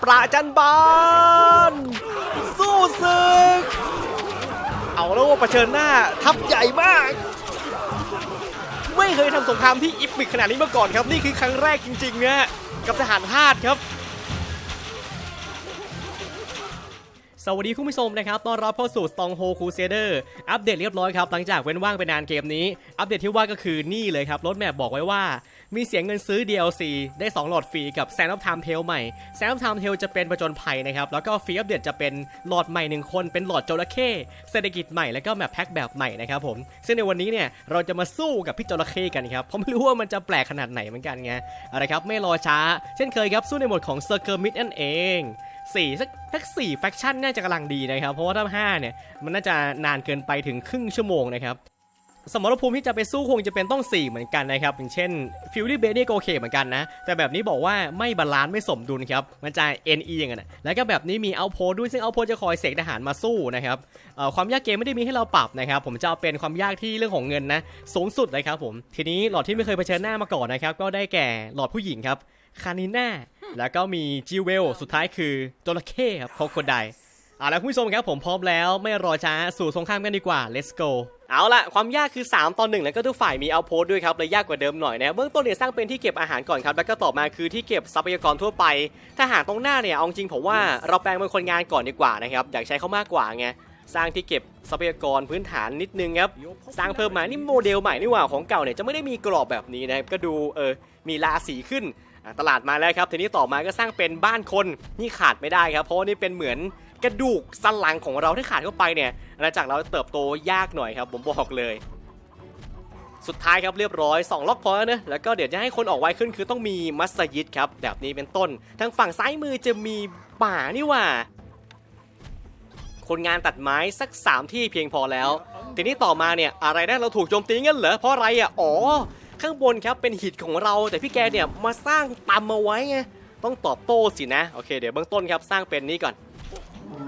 ประจันบานสู้ศึก เอาแล้วว่าเผชิญหน้าทัพใหญ่มาก ไม่เคยทำสงครามที่อิปิกขนาดนี้มาก่อนครับ นี่คือครั้งแรกจริงๆนะกับทหารทาสครับ สวัสดีคุณผู้ชมนะครับ ต้อนรับเข้าสู่ Stronghold Crusader อัปเดตเรียบร้อยครับ หลังจากเว้นว่างไปนานเกมนี้ อัปเดตที่ว่าก็คือนี่เลยครับรถแมพบอกไว้ว่า มีเสียงเงินซื้อ DLC ได้ 2 หลอดฟรีกับ Sand of Time Tale ใหม่ Sand of Time Tale จะเป็นประจนภัยนะครับ แล้วก็ฟรีอัปเดตจะเป็นหลอดใหม่1คนเป็นหลอดจระเข้เศรษฐกิจใหม่แล้วก็แมปแพ็คแบบใหม่นะครับผม ซึ่งในวันนี้เนี่ยเราจะมาสู้กับพี่จระเข้กันครับเพราะไม่รู้ว่ามันจะแปลกขนาดไหนเหมือนกันไงอาละครับไม่รอช้า เช่นเคยครับสู้ในโหมดของ Circle Mid นั่นเองสี่สักสักสี่แฟคชั่นน่าจะกำลังดีนะครับ เพราะว่าถ้าห้าเนี่ย มันน่าจะนานเกินไปถึงครึ่งชั่วโมงนะครับ สมรภูมิที่จะไปสู้คงจะเป็นต้อง 4 เหมือนกันนะครับ อย่างเช่นฟิลลี่เบนี่ก็โอเคเหมือนกันนะ แต่แบบนี้บอกว่าไม่บาลานซ์ไม่สมดุลครับ มันจะ NE อย่างนั้นนะแล้วก็แบบนี้มีเอาโพด้วยซึ่งเอาโพจะคอยเสกทหารมาสู้นะครับเอ่อความยากเกมไม่ได้มีให้เราปรับนะครับ ผมจะเอาเป็นความยากที่เรื่องของเงินนะ สูงสุดเลยครับผมทีนี้หลอดที่ไม่เคยเผชิญหน้ามาก่อนนะครับก็ได้แก่หลอดผู้หญิงครับคานิน่าแล้วก็มีจิเวลสุดท้ายคือจระเข้ครับโคโคได เอาละคุณผู้ชมครับผมพร้อมแล้วไม่รอช้าสู่สงครามกันดีกว่า let's go เอาละความยากคือ 3 ต่อหนึ่งแล้วก็ทุกฝ่ายมีเอาโพสด้วยครับเลยยากกว่าเดิมหน่อยนะเบื้องต้นเนี่ยสร้างเป็นที่เก็บอาหารก่อนครับแล้วก็ต่อมาคือที่เก็บทรัพยากรทั่วไป ถ้าหากตรงหน้าเนี่ยเอาจริงผมว่าเราแปลงเป็นคนงานก่อนดีกว่านะครับอยากใช้เขามากกว่าไงสร้างที่เก็บทรัพยากรพื้นฐานนิดนึงครับสร้างเพิ่มมานี่โมเดลใหม่นี่หว่าของเก่าเนี่ยจะไม่ได้มีกรอบแบบนี้นะครับก็ดูเออมีราสีขึ้นตลาดมาแล้วครับทีนี้ต่อมาก็สร้างเป็นบ้านคนนี่ขาดไม่ได้ครับเพราะนี่เป็นเหมือน กระดูกสันหลังของเราที่ขาดเข้าไปเนี่ยอาณาจักรเราเติบโตยากหน่อยครับ ผมบอกเลย สุดท้ายครับเรียบร้อย 2 ล็อกพอยต์นะแล้วก็เดี๋ยวจะให้คนออกไวขึ้นคือต้องมีมัสยิดครับแบบนี้เป็นต้น ทางฝั่งซ้ายมือจะมีป่านี่ว่า คนงานตัดไม้สัก 3 ที่เพียงพอแล้ว ทีนี้ต่อมาเนี่ยอะไรนะเราถูกโจมตีงั้นเหรอเพราะอะไรอะอ๋อข้างบนครับเป็นหินของเรา แต่พี่แกเนี่ยมาสร้างตำมาไว้ไงต้องตอบโต้สินะโอเคเดี๋ยวเบื้องต้นครับสร้างเป็นนี้ก่อน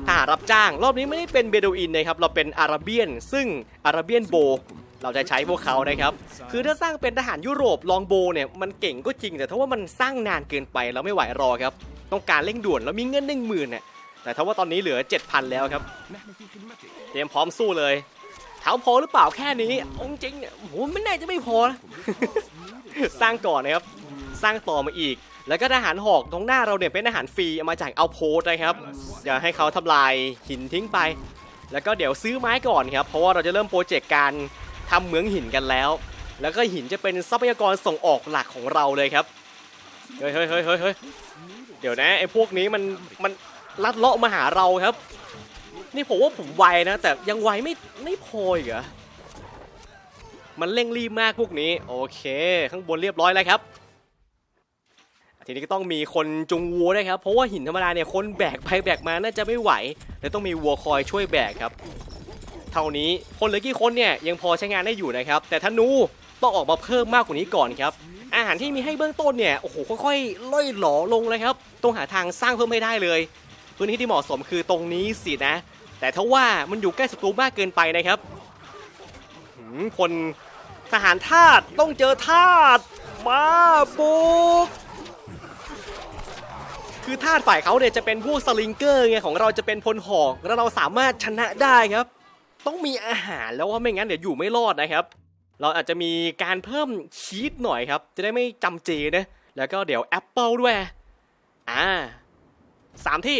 ทหารรับจ้าง รอบนี้ไม่ได้เป็นเบดูอินนะครับ เราเป็นอาราเบียน ซึ่งอาราเบียนโบ เราจะใช้พวกเขานะครับ คือถ้าสร้างเป็นทหารยุโรปลองโบเนี่ยมันเก่งก็จริง แต่ถ้าว่ามันสร้างนานเกินไปเราไม่ไหวรอครับ ต้องการเร่งด่วนแล้วมีเงินหนึ่งหมื่นเนี่ยแต่ถ้าว่าตอนนี้เหลือ 7,000 แล้วครับ เตรียมพร้อมสู้เลยถามพอหรือเปล่าแค่นี้อาจริงเนี่ยโหไม่น่าจะไม่พอนะสร้างก่อนนะครับ สร้างต่อมาอีก แล้วก็ทหารหอกตรงหน้าเราเนี่ยเป็นทหารฟรีเอามาจากเอาโพสนะครับเดี๋ยวให้เขาทำลายหินทิ้งไป แล้วก็เดี๋ยวซื้อไม้ก่อนครับเพราะว่าเราจะเริ่มโปรเจกต์การทำเหมืองหินกันแล้ว แล้วก็หินจะเป็นทรัพยากรส่งออกหลักของเราเลยครับเฮ้ยเฮ้ยเฮ้ยเฮ้ยเฮ้ยเดี๋ยวนะไอ้พวกนี้มันมันลัดเลาะมาหาเราครับ นี่ผมว่าผมไวนะ แต่ยังไวไม่ไม่พออีกเหรอมันเร่งรีบมากพวกนี้ โอเค ข้างบนเรียบร้อยแล้วครับ ทีนี้ก็ต้องมีคนจุงวัวด้วยครับ เพราะว่าหินธรรมดาเนี่ยคนแบกไปแบกมาน่าจะไม่ไหวเลยต้องมีวัวคอยช่วยแบกครับ เท่านี้คนเหลือกี่คนเนี่ยยังพอใช้งานได้อยู่นะครับ แต่ธนูต้องออกมาเพิ่มมากกว่านี้ก่อนครับ อาหารที่มีให้เบื้องต้นเนี่ยโอ้โหค่อยๆล่อยหลอลงเลยครับต้องหาทางสร้างเพิ่มให้ได้เลย พื้นที่ที่เหมาะสมคือตรงนี้สินะ แต่ถ้าว่ามันอยู่ใกล้ศัตรูมากเกินไปนะครับหืมคนทหารทาสต้องเจอทาสมาบุก คือทาสฝ่ายเขาเนี่ยจะเป็นพวกสลิงเกอร์ไงของเราจะเป็นพลหอกแล้วเราสามารถชนะได้ครับ ต้องมีอาหารแล้วว่าไม่งั้นเดี๋ยวอยู่ไม่รอดนะครับ เราอาจจะมีการเพิ่มชีสหน่อยครับ จะได้ไม่จำเจนะแล้วก็เดี๋ยวแอปเปิลด้วยอ่าสามที่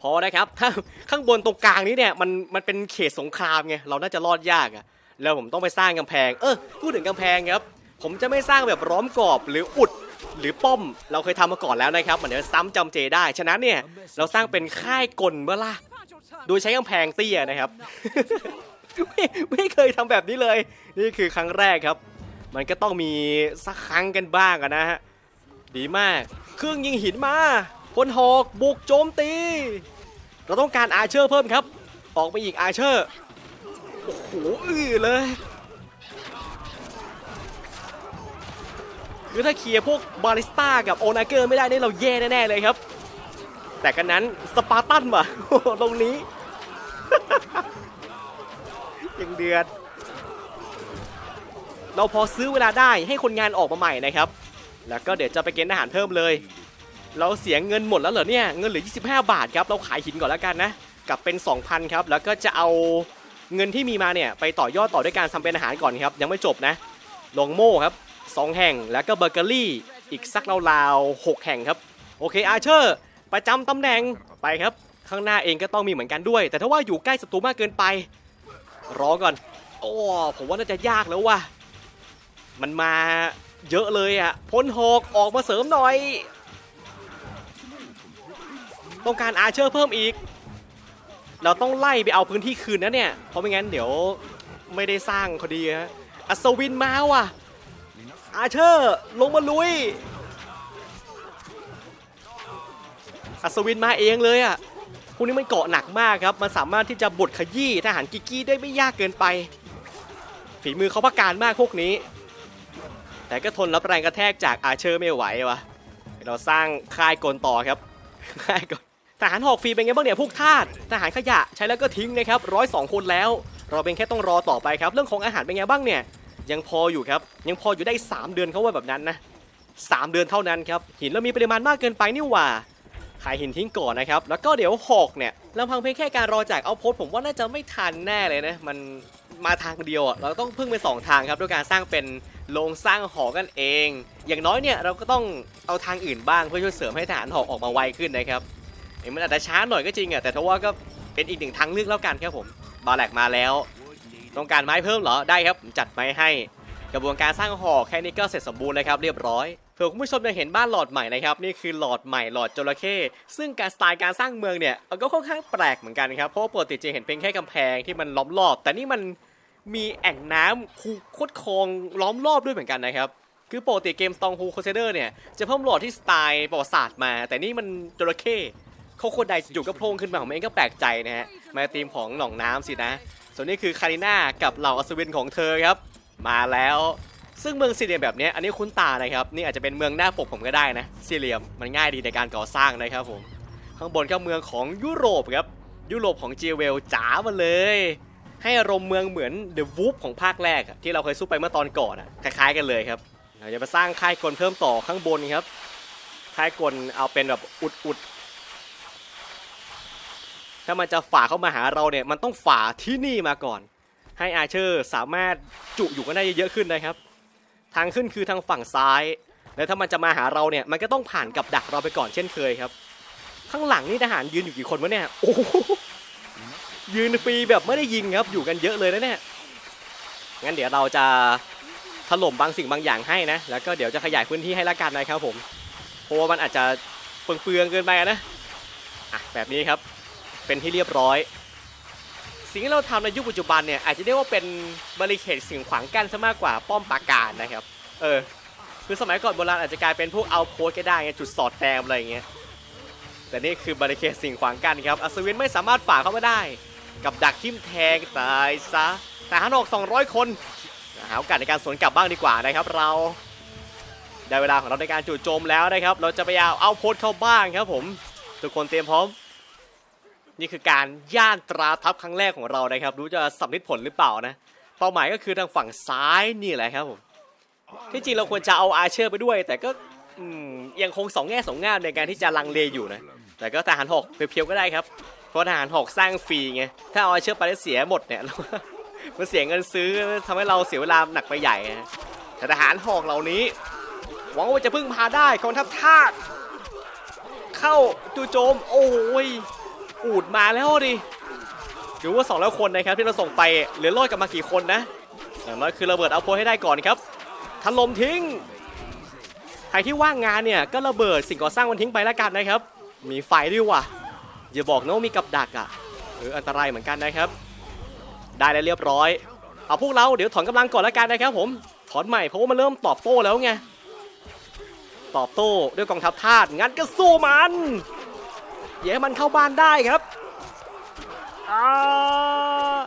พอนะครับถ้าข้างบนตรงกลางนี้เนี่ยมันมันเป็นเขตสงครามไงเราน่าจะรอดยากอะแล้วผมต้องไปสร้างกำแพง เออพูดถึงกำแพงครับ ผมจะไม่สร้างแบบล้อมกรอบหรืออุด หรือป้อมเราเคยทำมาก่อนแล้วนะครับมันเดี๋ยวซ้ำจำเจได้ ฉะนั้นเนี่ยเราสร้างเป็นค่ายกลเมื่อล่ะโดยใช้กำแพงเตี้ยนะครับ ไม่ไม่เคยทำแบบนี้เลย นี่คือครั้งแรกครับ มันก็ต้องมีสักครั้งกันบ้างนะฮะดีมาก เครื่องยิงหินมาพลหอกบุกโจมตี เราต้องการอาเชอร์เพิ่มครับ ออกไปอีกอาเชอร์โอ้โหอื้อเลย คือถ้าเคลียร์พวกบาริสต้ากับโอนาเกอร์ไม่ได้เนี่ยเราแย่แน่ๆเลยครับ แต่กันนั้นสปาร์ตันว่ะตรงนี้ ยังเดือด เราพอซื้อเวลาได้ให้คนงานออกมาใหม่นะครับ แล้วก็เดี๋ยวจะไปเกณฑ์ทหารเพิ่มเลย เราเสียเงินหมดแล้วเหรอเนี่ย เงินเหลือ 25 บาทครับ เราขายหินก่อนแล้วกันนะ กลับเป็น 2,000 ครับ แล้วก็จะเอาเงินที่มีมาเนี่ยไปต่อยอดต่อด้วยการทำเป็นอาหารก่อนครับ ยังไม่จบนะ ลงโม่ครับ 2 แห่งแล้วก็เบเกอรี่อีกสักราวๆ6แห่งครับ โอเคอาเชอร์ประจำตำแหน่งไปครับ ข้างหน้าเองก็ต้องมีเหมือนกันด้วย แต่ถ้าว่าอยู่ใกล้ศัตรูมากเกินไปรอก่อน โอ้ผมว่าน่าจะยากแล้วว่ะมันมาเยอะเลยอะพ้นหกออกมาเสริมหน่อย ต้องการอาเชอร์เพิ่มอีก เราต้องไล่ไปเอาพื้นที่คืนนะเนี่ย เพราะไม่งั้นเดี๋ยวไม่ได้สร้างพอดีฮะอัศวินมาว่ะ อาเชอร์ลงมาลุย อัศวินมาเองเลยอะพวกนี้มันเกาะหนักมากครับ มันสามารถที่จะบดขยี้ทหารกิกกี้ได้ไม่ยากเกินไป ฝีมือเขาประการมากพวกนี้ แต่ก็ทนรับแรงกระแทกจากอาเชอร์ไม่ไหววะเราสร้างค่ายกลต่อครับค่ายกลทหารหอกฟรีเป็นไงบ้างเนี่ยพวกทาสทหารขยะใช้แล้วก็ทิ้งนะครับร้อยสองคนแล้ว เราเป็นแค่ต้องรอต่อไปครับ เรื่องของอาหารเป็นไงบ้างเนี่ย ยังพออยู่ครับ ยังพออยู่ได้ 3 เดือนเขาว่าแบบนั้นนะสามเดือนเท่านั้นครับ หินเรามีปริมาณมากเกินไปนี่หว่า ขายหินทิ้งก่อนนะครับ แล้วก็เดี๋ยวหอกเนี่ยลำพังเพียงแค่การรอจากเอาโพสผมว่าน่าจะไม่ทันแน่เลยนะ มันมาทางเดียวอะเราต้องพึ่งไปสองทางครับด้วยการสร้างเป็นโรงสร้างหอกันเอง อย่างน้อยเนี่ยเราก็ต้องเอาทางอื่นบ้างเพื่อช่วยเสริมให้ทหารหอกออกมาไวขึ้นนะครับมันอาจจะช้าหน่อยก็จริงอะแต่ทว่าก็เป็นอีกหนึ่งทางเลือกแล้วกันครับผม บาแลกมาแล้ว ต้องการไม้เพิ่มเหรอได้ครับผมจัดไม้ให้กระบวนการสร้างหอกแค่นี้ก็เสร็จสมบูรณ์เลยครับเรียบร้อยเผื่อคุณผู้ชมจะเห็นบ้านหลอดใหม่นะครับนี่คือหลอดใหม่หลอดจระเข้ซึ่งการสไตล์การสร้างเมืองเนี่ยก็ค่อนข้างแปลกเหมือนกันครับเพราะปกติจะเห็นเป็นแค่กำแพงที่มันล้อมรอบ แต่นี่มันมีแอ่งน้ำคูคดคลองล้อมรอบด้วยเหมือนกันนะครับคือปกติเกม Strong Hold Crusader เนี่ยจะเพิ่มหลอดที่สไตล์ประวัติศาสตร์มา แต่นี่มันจระเข้เขาคนใดอยู่ก็โผล่ขึ้นมาผมเองก็แปลกใจนะฮะมาธีมของหนองน้ำสินะ ส่วนนี้คือคาริน่ากับเหล่าอัศวินของเธอครับ มาแล้ว ซึ่งเมืองสี่เหลี่ยมแบบนี้อันนี้คุ้นตานะครับ นี่อาจจะเป็นเมืองหน้าปกผมก็ได้นะ สี่เหลี่ยมมันง่ายดีในการก่อสร้างนะครับผม ข้างบนก็เมืองของยุโรปครับ ยุโรปของเจเวลจ๋ามาเลย ให้อารมณ์เมืองเหมือนเดอะวูฟของภาคแรกที่เราเคยสู้ไปเมื่อตอนก่อนอะคล้ายๆกันเลยครับเราจะมาสร้างค่ายกลเพิ่มต่อข้างบนครับ ค่ายกลเอาเป็นแบบอุดๆ ถ้ามันจะฝ่าเข้ามาหาเราเนี่ยมันต้องฝ่าที่นี่มาก่อน ให้อาเชอร์สามารถจุอยู่กันได้เยอะขึ้นนะครับ ทางขึ้นคือทางฝั่งซ้าย แล้วถ้ามันจะมาหาเราเนี่ยมันก็ต้องผ่านกับดักเราไปก่อนเช่นเคยครับ ข้างหลังนี่ทหารยืนอยู่กี่คนวะเนี่ยโอ้ยืนฟรีแบบไม่ได้ยิงครับอยู่กันเยอะเลยนะเนี่ยงั้นเดี๋ยวเราจะถล่มบางสิ่งบางอย่างให้นะ แล้วก็เดี๋ยวจะขยายพื้นที่ให้ละกันนะครับผมเพราะว่ามันอาจจะเปลืองเกินไปนะอะแบบนี้ครับ เป็นที่เรียบร้อย สิ่งที่เราทำในยุคปัจจุบันเนี่ยอาจจะเรียกว่าเป็นบริเคดสิ่งขวางกั้นซะมากกว่าป้อมปราการนะครับ เออคือสมัยก่อนโบราณอาจจะกลายเป็นพวกเอาโพสก็ได้ไงจุดสอดแนมอะไรอย่างเงี้ยแต่นี่คือบริเคดสิ่งขวางกั้นครับอัศวินไม่สามารถฝ่าเข้ามาได้ กับดักทิ่มแทงตายซะทหารออก 200 คนหาโอกาสในการสวนกลับบ้างดีกว่านะครับ เราได้เวลาของเราในการจู่โจมแล้วนะครับ เราจะไปเอาเอาโพสเข้าบ้างครับผม ทุกคนเตรียมพร้อม นี่คือการย่านตราทัพครั้งแรกของเรานะครับรู้จะสำลิดผลหรือเปล่านะ เป้าหมายก็คือทางฝั่งซ้ายนี่แหละครับผมที่จริงเราควรจะเอาอาเชอร์ไปด้วย แต่ก็ยังคงสองแง่สองงามในการที่จะลังเลอยู่นะแต่ก็ทหารหอกเพียวๆก็ได้ครับ เพราะทหารหอกสร้างฟรีไงถ้าเอาอาเชอร์ไปแล้วเสียหมดเนี่ยมันเสียเงินซื้อทำให้เราเสียเวลาหนักไปใหญ่นะแต่ทหารหอกเหล่านี้ หวังว่าจะพึ่งพาได้กองทัพทาสเข้าจู่โจม โอ้ย อูดมาแล้วดิหรือว่าสองแล้วคนนะครับที่เราส่งไปเหลือรอดกลับมากี่คนนะอย่างน้อยคือระเบิดเอาโพลให้ได้ก่อนครับถล่มทิ้งใครที่ว่างงานเนี่ยก็ระเบิดสิ่งก่อสร้างมันทิ้งไปแล้วกันนะครับ มีไฟด้วยว่ะอย่าบอกนะว่ามีกับดักอะเอออันตรายเหมือนกันนะครับ ได้แล้วเรียบร้อย เอาพวกเราเดี๋ยวถอนกำลังก่อนแล้วกันนะครับ ผมถอนใหม่เพราะว่ามันเริ่มตอบโต้แล้วไงตอบโต้ด้วยกองทัพทาสงั้นก็สู้มัน อย่าให้มันเข้าบ้านได้ครับอ่า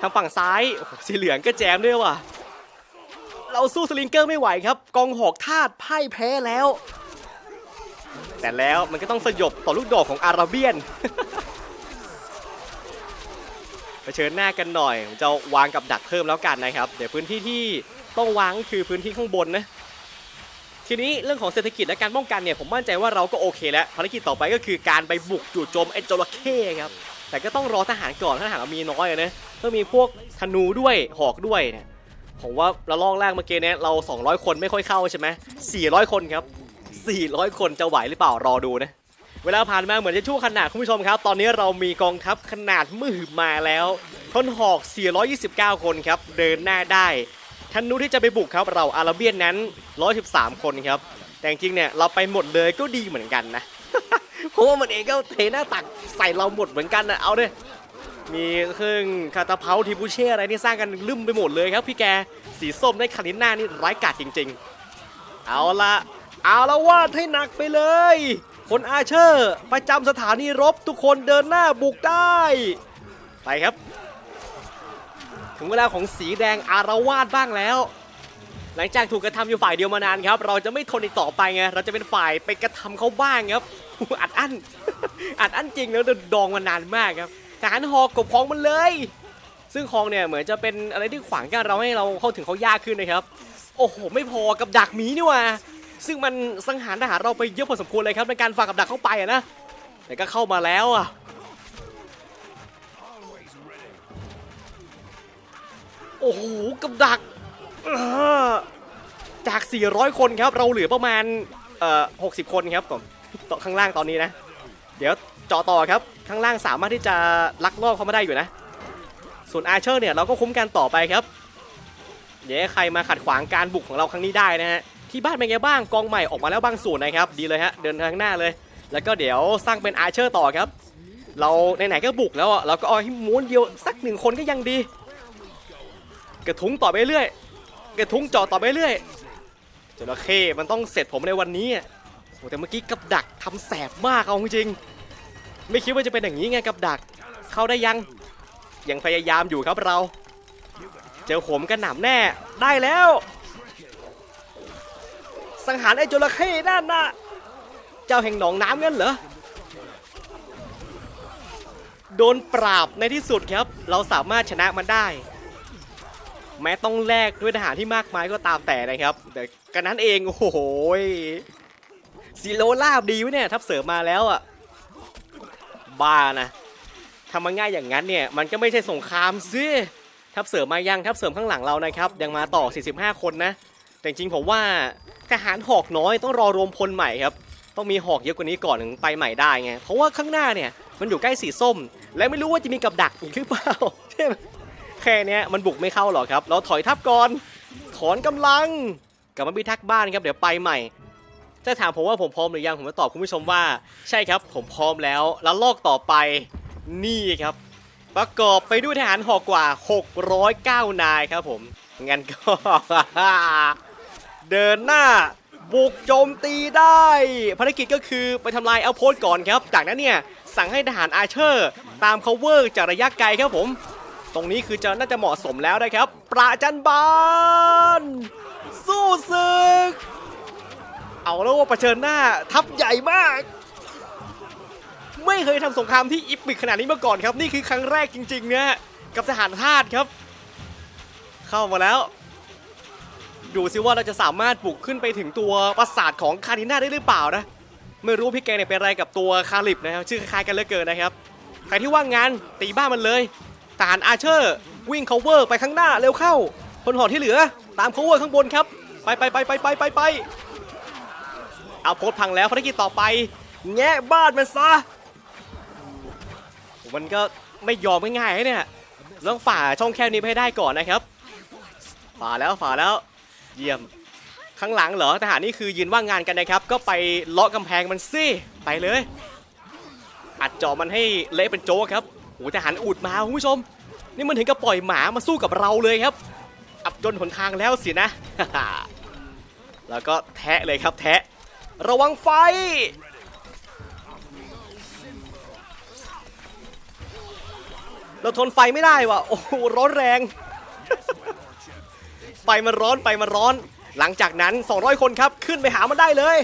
ทางฝั่งซ้ายโอ้โหสีเหลืองก็แจมด้วยว่ะ เราสู้สลิงเกอร์ไม่ไหวครับ กองหอกทาสพ่ายแพ้แล้ว แต่แล้วมันก็ต้องสยบต่อลูกดอกของอาราเบียนเผชิญหน้ากันหน่อยผมจะวางกับดักเพิ่มแล้วกันนะครับ เดี๋ยวพื้นที่ที่ต้องวางก็คือพื้นที่ข้างบนนะ ทีนี้เรื่องของเศรษฐกิจและการป้องกันเนี่ยผมมั่นใจว่าเราก็โอเคแล้วภารกิจต่อไปก็คือการไปบุกจู่โจมไอ้จระเข้ครับแต่ก็ต้องรอทหารก่อนทหารเรามีน้อยนะต้องมีพวกธนูด้วยหอกด้วยเนี่ยผมว่าระลอกแรกเมื่อกี้เนี่ยเรา 200 คนไม่ค่อยเข้าใช่ไหม400 คนครับ 400 คนจะไหวหรือเปล่ารอดูนะเวลาผ่านมาเหมือนจะชั่วขนาดคุณผู้ชมครับ ตอนนี้เรามีกองทัพขนาดมือมาแล้วทนหอก 429 คนครับ เดินหน้าได้ ธนูที่จะไปบุกครับเราอาราเบียนนั้น 113 คนครับ แต่จริงเนี่ยเราไปหมดเลยก็ดีเหมือนกันนะเพราะว่ามันเองก็เทหน้าตักใส่เราหมดเหมือนกันนะเอาเลยมีเครื่องคาตาเพาทีบูเช่อะไรนี่สร้างกันลืมไปหมดเลยครับพี่แกสีส้มได้คาริน่านี่ร้ายกาจจริง ๆ เอาละเอาละวาดให้หนักไปเลยคนอาเชอร์ประจำสถานีรบทุกคนเดินหน้าบุกได้ ไปครับ ถึงเวลาของสีแดงอารวาสบ้างแล้ว หลังจากถูกกระทำอยู่ฝ่ายเดียวมานานครับ เราจะไม่ทนอีกต่อไปไง เราจะเป็นฝ่ายไปกระทำเขาบ้างครับอัดอั้น อัดอั้นจริงแล้วดองมานานมากครับทหารหอกกบคลองมันเลย ซึ่งคลองเนี่ยเหมือนจะเป็นอะไรที่ขวางกั้นเราให้เราเข้าถึงเขายากขึ้นนะครับ โอ้โห ไม่พอกับดักหมีนี่ว่า ซึ่งมันสังหารทหารเราไปเยอะพอสมควรเลยครับในการฝากกับดักเข้าไปอะนะ แต่ก็เข้ามาแล้วอะ โอ้โหกับดัก จาก 400 คนครับ เราเหลือประมาณเอ่อ60 คนครับผมต่อข้างล่างตอนนี้นะ เดี๋ยวเจอต่อครับ ข้างล่างสามารถที่จะลักลอบเข้ามาได้อยู่นะ ส่วนอาเชอร์เนี่ยเราก็คุ้มกันต่อไปครับ เดี๋ยวใครมาขัดขวางการบุกของเราครั้งนี้ได้นะฮะ ที่บ้านเป็นไงบ้าง กองใหม่ออกมาแล้วบางส่วนนะครับ ดีเลยฮะ เดินทางหน้าเลย แล้วก็เดี๋ยวสร้างเป็นอาเชอร์ต่อครับ เราไหนๆก็บุกแล้วอะเราก็เอาให้ม้วนเดียวสักหนึ่งคนก็ยังดี กระทุ้งต่อไปเรื่อยกระทุ้งเจาะต่อไปเรื่อยจระเข้มันต้องเสร็จผมในวันนี้โอ้แต่เมื่อกี้กับดักทำแสบมากเอาจริง ไม่คิดว่าจะเป็นอย่างนี้ไงกับดัก เข้าได้ยัง ยังพยายามอยู่ครับเรา เจอผมกันหนำแน่ได้แล้ว สังหารไอ้จระเข้นั่นน่ะ เจ้าแห่งหนองน้ำงั้นเหรอโดนปราบในที่สุดครับ เราสามารถชนะมันได้ แม้ต้องแลกด้วยทหารที่มากมายก็ตามแต่นะครับ แต่กันนั้นเองโอ้โหซีโรลาบดีวะเนี่ยทับเสริมมาแล้วอะบ้านะทำมาง่ายอย่างนั้นเนี่ยมันก็ไม่ใช่สงครามซิทับเสริมมายังทับเสริมข้างหลังเรานะครับ ยังมาต่อ 45 คนนะ แต่จริงผมว่าทหารหอกน้อยต้องรอรวมพลใหม่ครับ ต้องมีหอกเยอะกว่านี้ก่อนถึงไปใหม่ได้ไงเพราะว่าข้างหน้าเนี่ยมันอยู่ใกล้สีส้ม และไม่รู้ว่าจะมีกับดักอีกหรือเปล่าใช่ไหม แค่เนี้ยมันบุกไม่เข้าหรอกครับ เราถอยทัพก่อน ถอนกำลังกลับมาพิทักษ์บ้านครับเดี๋ยวไปใหม่ถ้าถามผมว่าผมพร้อมหรือยังผมจะตอบคุณผู้ชมว่า ใช่ครับผมพร้อมแล้ว แล้วลอกต่อไปนี่ครับ ประกอบไปด้วยทหารหอกกว่า 609 นายครับผมงั้นก็ เดินหน้าบุกโจมตีได้ภารกิจก็คือไปทำลายเอาโพสก่อนครับ จากนั้นเนี่ยสั่งให้ทหารอาเชอร์ ตาม cover จากระยะไกลครับผม ตรงนี้คือจะน่าจะเหมาะสมแล้วนะครับ ประจันบานสู้ศึก เอาแล้วว่าเผชิญหน้าทัพใหญ่มาก ไม่เคยทำสงครามที่อิปิกขนาดนี้มาก่อนครับ นี่คือครั้งแรกจริงๆนะกับทหารทาสครับ เข้ามาแล้ว ดูซิว่าเราจะสามารถบุกขึ้นไปถึงตัวปราสาทของคาริน่าได้หรือเปล่านะไม่รู้พี่แกเนี่ยเป็นอะไรกับตัวคาลิบนะครับชื่อคล้ายกันเหลือเกินนะครับใครที่ว่างงานตีบ้ามันเลย ทหารอาเชอร์ วิ่ง cover ไปข้างหน้าเร็วเข้า คนหอที่เหลือ ตาม cover ข้างบนครับ ไปไปไปไปไปไปไปเอาโพสพังแล้วภารกิจต่อไป แงะบ้านมันซะ มันก็ไม่ยอมง่ายๆนะเนี่ยต้องฝ่าช่องแคบนี้ไปให้ได้ก่อนนะครับ ฝ่าแล้วฝ่าแล้วเยี่ยมข้างหลังเหรอทหารนี่คือยืนว่างงานกันนะครับ ก็ไปเลาะกำแพงมันสิไปเลย อัดจาะมันให้เละเป็นโจ๊กครับ โอ้ทหารอุดมาคุณผู้ชม นี่มันถึงกับปล่อยหมามาสู้กับเราเลยครับ อับจนหนทางแล้วสินะ แล้วก็แทะเลยครับแทะ ระวังไฟ เราทนไฟไม่ได้ว่ะ โอ้โหร้อนแรง ไฟมันร้อนไฟมันร้อน หลังจากนั้น 200 คนครับขึ้นไปหามันได้เลย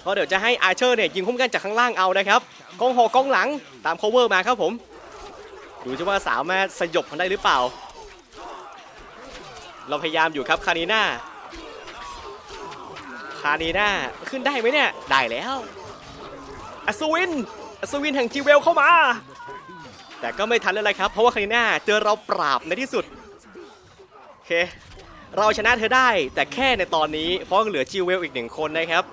เพราะเดี๋ยวจะให้อาร์เชอร์เนี่ยยิงคุ้มกันจากข้างล่างเอานะครับกองหอกองหลังตาม cover มาครับผม ดูจะว่าสามารถสยบมันได้หรือเปล่า เราพยายามอยู่ครับคารีน่าคานีน่าขึ้นได้ไหมเนี่ย ได้แล้วอัศวินอัศวินแห่งจีเวลเข้ามา แต่ก็ไม่ทันเลยครับ เพราะว่าคานีน่าเจอเราปราบในที่สุดโอเคเราชนะเธอได้แต่แค่ในตอนนี้เพราะเหลือจีเวลอีกหนึ่งคนนะครับ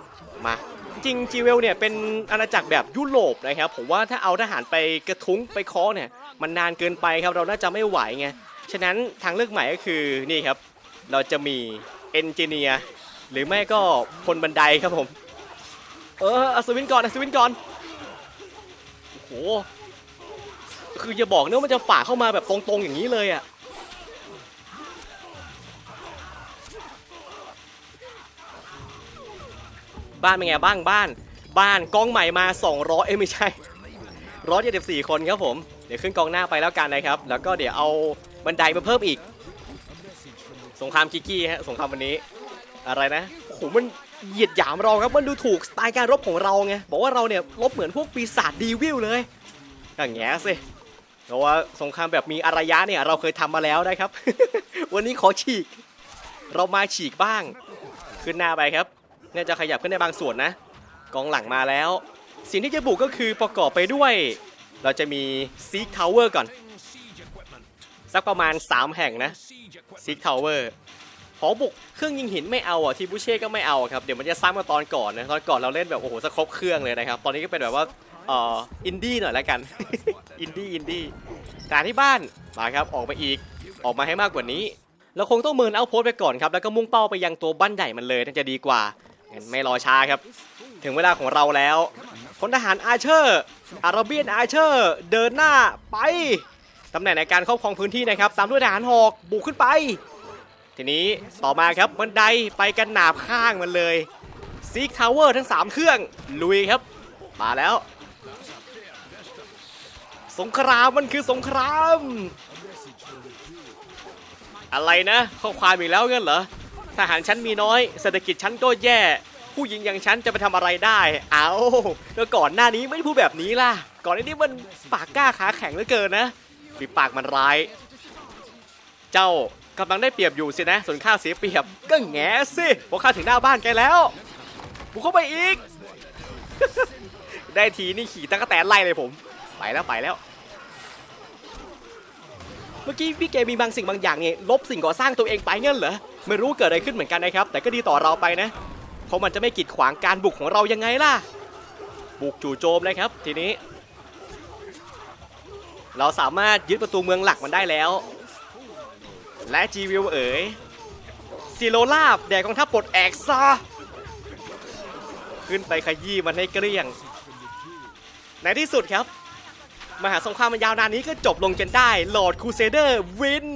มา จริงจีเวลเนี่ยเป็นอาณาจักรแบบยุโรปนะครับผมว่าถ้าเอาทหารไปกระทุ้งไปเคอเนี่ยมันนานเกินไปครับเราน่าจะไม่ไหวไงฉะนั้นทางเลือกใหม่ก็คือนี่ครับ เราจะมีเอนจิเนียร์หรือไม่ก็คนบันไดครับผม เอออัศวินก่อนอัศวินก่อนโอ้โหคือจะบอกเนื้อมันจะฝ่าเข้ามาแบบตรงๆอย่างนี้เลยอะ บ้านเป็นไงบ้างบ้าน บ้านกองใหม่มา 200 เอ้ยไม่ใช่174คนครับผม เดี๋ยวขึ้นกองหน้าไปแล้วกันนะครับ แล้วก็เดี๋ยวเอาบันไดมาเพิ่มอีก สงครามกิกกี้ฮะสงครามวันนี้ อะไรนะโอ้โหมันเหยียดหยามเราครับมันดูถูกสไตล์การรบของเราไงบอกว่าเราเนี่ยรบเหมือนพวกปีศาจดีวิลเลยอย่างแง่สิเพราะว่าสงครามแบบมีอารยะเนี่ยเราเคยทำมาแล้วนะครับ วันนี้ขอฉีก เรามาฉีกบ้าง ขึ้นหน้าไปครับ นี่ยจะขยับขึ้นในบางส่วนนะ กองหลังมาแล้ว สิ่งที่จะบุกก็คือประกอบไปด้วย เราจะมีซีคทาวเวอร์ก่อน สักประมาณ 3 แห่งนะซีคทาวเวอร์หอบุกเครื่องยิงหินไม่เอาอะทีบูเช่ก็ไม่เอาครับเดี๋ยวมันจะซ้ำกับตอนก่อนนะตอนก่อนเราเล่นแบบโอ้โหสครบเครื่องเลยนะครับ ตอนนี้ก็เป็นแบบว่าเอ่ออินดี้หน่อยแล้วกันอินดี้อินดี้แต่ที่บ้านมาครับออกมาอีกออกมาให้มากกว่านี้เราคงต้องเมินเอาโพสไปก่อนครับแล้วก็มุ่งเป้าไปยังตัวบ้านใหญ่มันเลยน่าจะดีกว่า งั้นไม่รอช้าครับ ถึงเวลาของเราแล้วพลทหารอาเชอร์อาราเบียนอาเชอร์เดินหน้าไปตำแหน่งในการครอบครองพื้นที่นะครับตามด้วยทหารหอกบุกขึ้นไป ทีนี้ต่อมาครับบันไดไปกันหนาบข้างมันเลยซีกทาวเวอร์ทั้ง 3 เครื่องลุยครับ มาแล้ว สงครามมันคือสงคราม อะไรนะ ข้อความอีกแล้วเงี้ยเหรอ ทหารชั้นมีน้อย เศรษฐกิจชั้นก็แย่ ผู้หญิงอย่างฉันจะไปทำอะไรได้ เอาแล้วก่อนหน้านี้ไม่พูดแบบนี้ล่ะ ก่อนหน้านี้มันปากกล้าขาแข็งเหลือเกินนะฝีปากมันร้าย เจ้ากำลังได้เปรียบอยู่สินะ ส่วนข้าเสียเปรียบก็แง่สิเพราะข้าถึงหน้าบ้านแกแล้วบุกเข้าไปอีก ได้ทีนี่ขี่ตั้งกระแตนไล่เลยผม ไปแล้วไปแล้ว เมื่อกี้พี่เกมีบางสิ่งบางอย่างเนี่ยลบสิ่งก่อสร้างตัวเองไปเงั้นเหรอ ไม่รู้เกิดอะไรขึ้นเหมือนกันนะครับ แต่ก็ดีต่อเราไปนะ เพราะมันจะไม่กีดขวางการบุกของเรายังไงล่ะ บุกจู่โจมเลยครับ ทีนี้ เราสามารถยึดประตูเมืองหลักมันได้แล้ว และจีวิวเอ๋ยซีโรลาบแดกกองทัพปลดแอกซะขึ้นไปขยี้มันให้เกลี้ยง ในที่สุดครับ มหาสงครามมันยาวนานนี้ก็จบลงจนได้ลอร์ดครูเซเดอร์วิน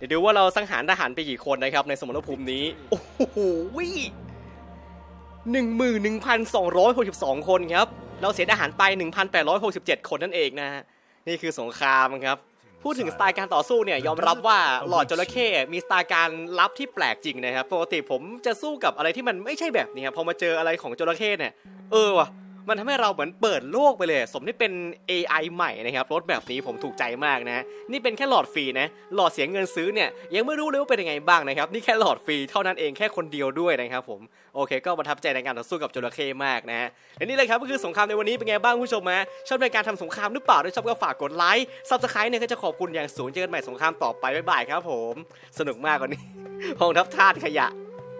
เดี๋ยวดูว่าเราสังหารทหารไปกี่คนนะครับในสมรภูมินี้ โอ้โหหนึ่งหมื่นหนึ่งพันสองร้อยหกสิบสองคนครับ เราเสียทหารไป1,867คนนั่นเองนะฮะ นี่คือสงครามครับ พูดถึงสไตล์การต่อสู้เนี่ยยอมรับว่าหลอดจระเข้มีสไตล์การรับที่แปลกจริงนะครับ ปกติผมจะสู้กับอะไรที่มันไม่ใช่แบบนี้ครับ พอมาเจออะไรของจระเข้เนี่ย เออว่ะ มันทำให้เราเหมือนเปิดโลกไปเลย สมที่เป็น AI ใหม่นะครับ รถแบบนี้ผมถูกใจมากนะ นี่เป็นแค่หลอดฟรีนะ หลอดเสียเงินซื้อเนี่ย ยังไม่รู้เลยว่าเป็นยังไงบ้างนะครับ นี่แค่หลอดฟรีเท่านั้นเองแค่คนเดียวด้วยนะครับผม โอเค ก็ประทับใจในการต่อสู้กับจระเข้มากนะและนี่เลยครับก็คือสงครามในวันนี้เป็นไงบ้างคุณผู้ชมฮะชอบในการทำสงครามหรือเปล่าถ้าชอบก็ฝากกดไลค์ซับสไครต์เนี่ยก็จะขอบคุณอย่างสูงเจอกันใหม่สงครามต่อไปบ๊ายบายครับผม สนุกมากกว่านี้ห้องทัพทาสขยะ